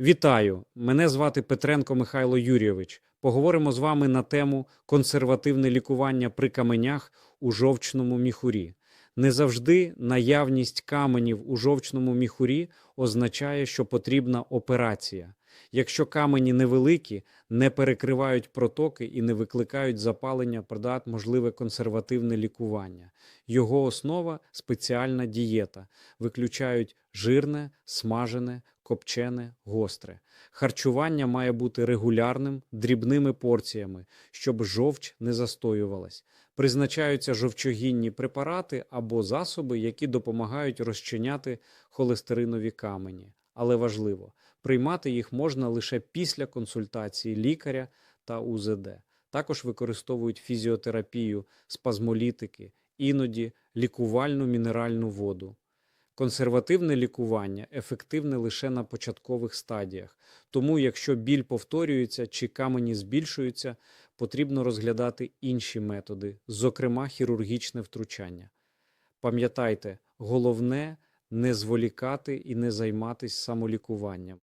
Вітаю! Мене звати Петренко Михайло Юрійович. Поговоримо з вами на тему консервативне лікування при каменях у жовчному міхурі. Не завжди наявність каменів у жовчному міхурі означає, що потрібна операція. Якщо камені невеликі, не перекривають протоки і не викликають запалення, придат можливе консервативне лікування. Його основа спеціальна дієта. Виключають жирне, смажене, копчене, гостре. Харчування має бути регулярним, дрібними порціями, щоб жовч не застоювалась. Призначаються жовчогінні препарати або засоби, які допомагають розчиняти холестеринові камені. Але важливо, приймати їх можна лише після консультації лікаря та УЗД. Також використовують фізіотерапію, спазмолітики, іноді лікувальну мінеральну воду. Консервативне лікування ефективне лише на початкових стадіях, тому якщо біль повторюється чи камені збільшуються, потрібно розглядати інші методи, зокрема хірургічне втручання. Пам'ятайте, головне не зволікати і не займатися самолікуванням.